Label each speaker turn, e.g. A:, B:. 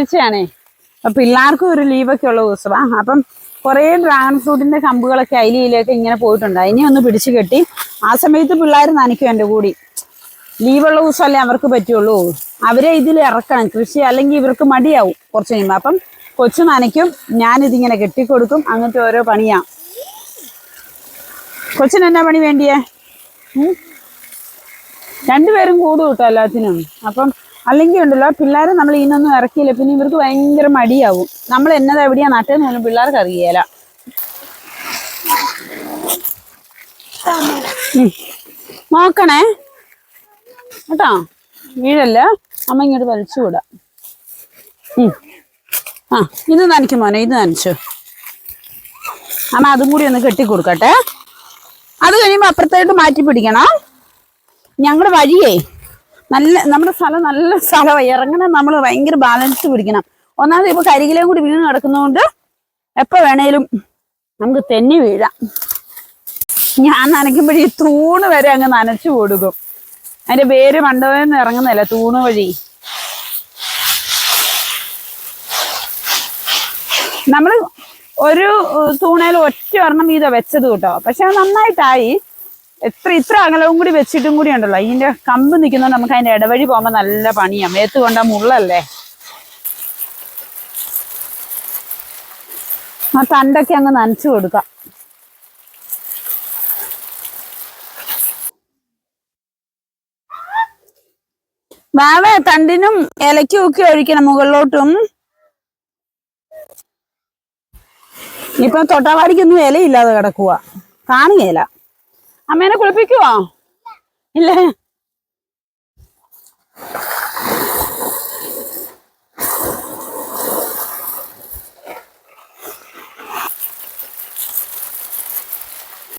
A: ഞായറാഴ്ചയാണേ അപ്പൊ പിള്ളേർക്കും ഒരു ലീവൊക്കെ ഉള്ള ദിവസമാ അപ്പം കുറേ ഡ്രാഗൺ ഫ്രൂട്ടിന്റെ കമ്പുകളൊക്കെ അയിലിയിലൊക്കെ ഇങ്ങനെ പോയിട്ടുണ്ട്. അതിനെ ഒന്ന് പിടിച്ചു കെട്ടി ആ സമയത്ത് പിള്ളേർ നനയ്ക്കും എന്റെ കൂടി. ലീവുള്ള ദിവസമല്ലേ അവർക്ക് പറ്റുള്ളൂ. അവരെ ഇതിൽ ഇറക്കണം. കൃഷി അല്ലെങ്കിൽ ഇവർക്ക് മടിയാവും കുറച്ച് കഴിയുമ്പോൾ അപ്പം കൊച്ചു നനയ്ക്കും ഞാനിതിങ്ങനെ കെട്ടിക്കൊടുക്കും. അങ്ങനത്തെ ഓരോ പണിയാ. കൊച്ചിന് എന്നാ പണി വേണ്ടിയേ? രണ്ടുപേരും കൂടും കേട്ടോ എല്ലാത്തിനും. അപ്പം അല്ലെങ്കിൽ ഉണ്ടല്ലോ പിള്ളേരെ നമ്മൾ ഇതിനൊന്നും ഇറക്കിയില്ല. പിന്നെ ഇവർക്ക് ഭയങ്കര മടിയാവും. നമ്മൾ എന്നതാ എവിടെയാ നട്ടെന്ന് പോലും പിള്ളേർക്ക് അറിയേല. നോക്കണേ. കേട്ടോ? വീഴല്ല. അമ്മ ഇങ്ങോട്ട് വലിച്ചു വിടാം ആ ഇത് നനയ്ക്കും മോനെ ഇത് നനച്ചു. അമ്മ അതും കൂടി ഒന്ന് കെട്ടിക്കൊടുക്കട്ടെ. അത് കഴിയുമ്പോൾ അപ്പുറത്തായിട്ട് മാറ്റി പിടിക്കണം. ഞങ്ങളുടെ വഴിയേ. നല്ല നമ്മുടെ സ്ഥലം നല്ല സ്ഥലമാണ് ഇറങ്ങണം നമ്മൾ ഭയങ്കര ബാലൻസ് പിടിക്കണം. ഒന്നാമത് ഇപ്പൊ കരികിലേയും കൂടി വീണ് കിടക്കുന്നതുകൊണ്ട് എപ്പൊ വേണേലും നമുക്ക് തെന്നി വീഴാം. ഞാൻ നനയ്ക്കുമ്പോഴേ തൂണ് വരെ അങ്ങ് നനച്ചു കൊടുക്കും. അതിന്റെ പേര് മണ്ടോന്ന് ഇറങ്ങുന്നല്ലേ തൂണ് വഴി? നമ്മൾ ഒരു തൂണേൽ ഒറ്റ ഒരെണ്ണം വീതം വെച്ചത് കേട്ടോ. പക്ഷെ നന്നായിട്ടായി. എത്ര ഇത്ര അകലവും കൂടി വെച്ചിട്ടും കൂടി ഉണ്ടല്ലോ. ഇതിന്റെ കമ്പ് നിൽക്കുന്നത് നമുക്ക് അതിന്റെ ഇടവഴി പോകുമ്പോ നല്ല പണിയാണ് മേത്ത് കൊണ്ട മുള്ളല്ലേ? ആ തണ്ടൊക്കെ അങ്ങ് നനച്ചു കൊടുക്കാം. വാവ തണ്ടിനും ഇലയ്ക്കും ഒക്കെ ഒഴിക്കണം മുകളിലോട്ടും. ഇപ്പൊ തൊട്ടാവാടിക്കൊന്നും ഇലയില്ലാതെ കിടക്കുക കാണുകയില്ല. അമ്മേനെ കുളിപ്പിക്കുവോ? ഇല്ലേ.